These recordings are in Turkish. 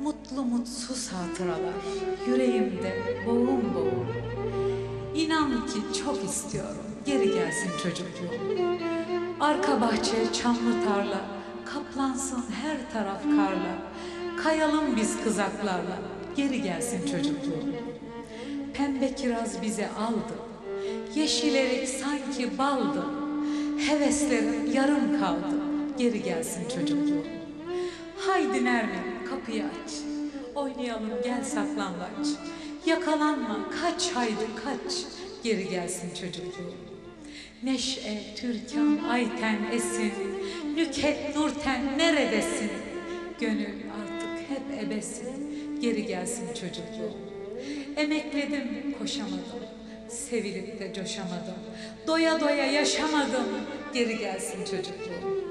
Mutlu mutsuz hatıralar yüreğimde boğum boğum. İnan ki çok istiyorum geri gelsin çocukluğum. Arka bahçe çamlı tarla, kaplansın her taraf karla. Kayalım biz kızaklarla, geri gelsin çocukluğum. Pembe kiraz bizi aldı, yeşil erik sanki baldı. Heveslerim yarım kaldı, geri gelsin çocukluğum. Haydi Nermin kapıyı aç, oynayalım gel saklambaç. Yakalanma kaç haydi kaç, geri gelsin çocukluğum. Neşe, Türkan, Ayten, Esin, Nüket, Nurten neredesin? Gönül artık hep ebesin, geri gelsin çocukluğum. Emekledim, koşamadım, sevilip de coşamadım. Doya doya yaşamadım, geri gelsin çocukluğum.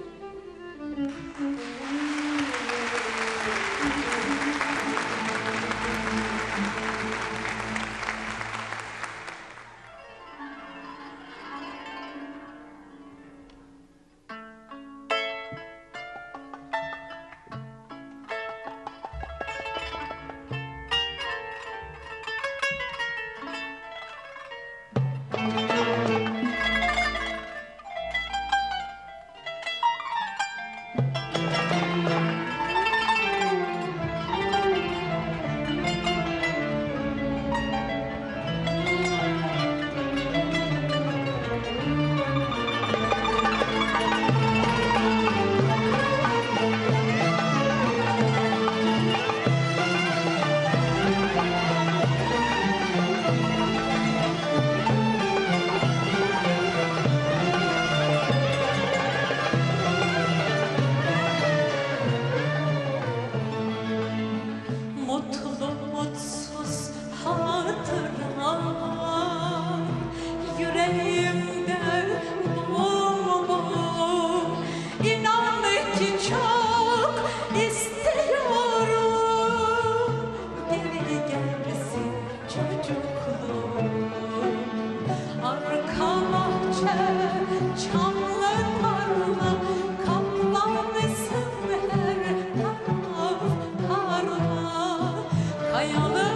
Kayalı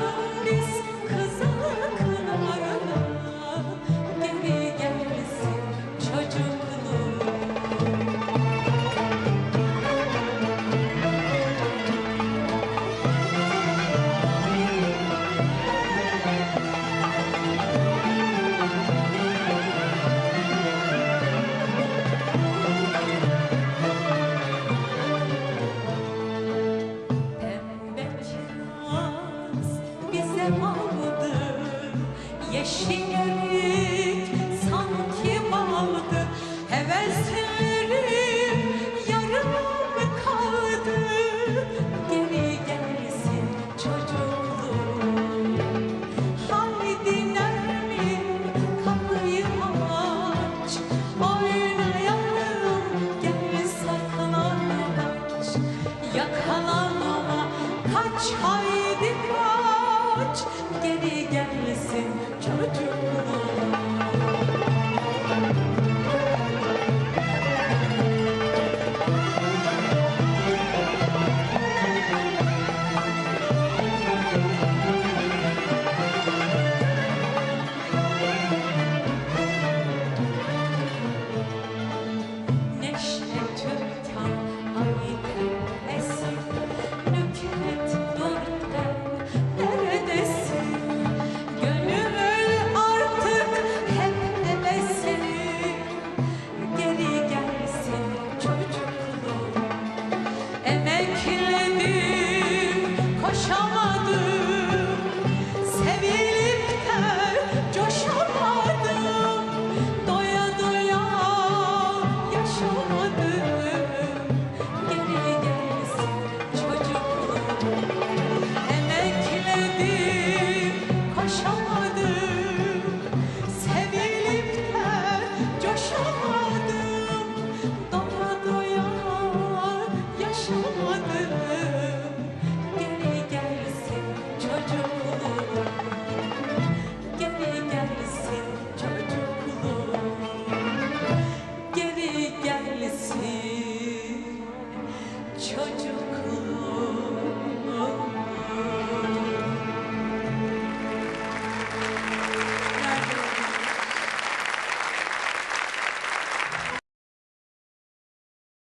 aldım. Yeşil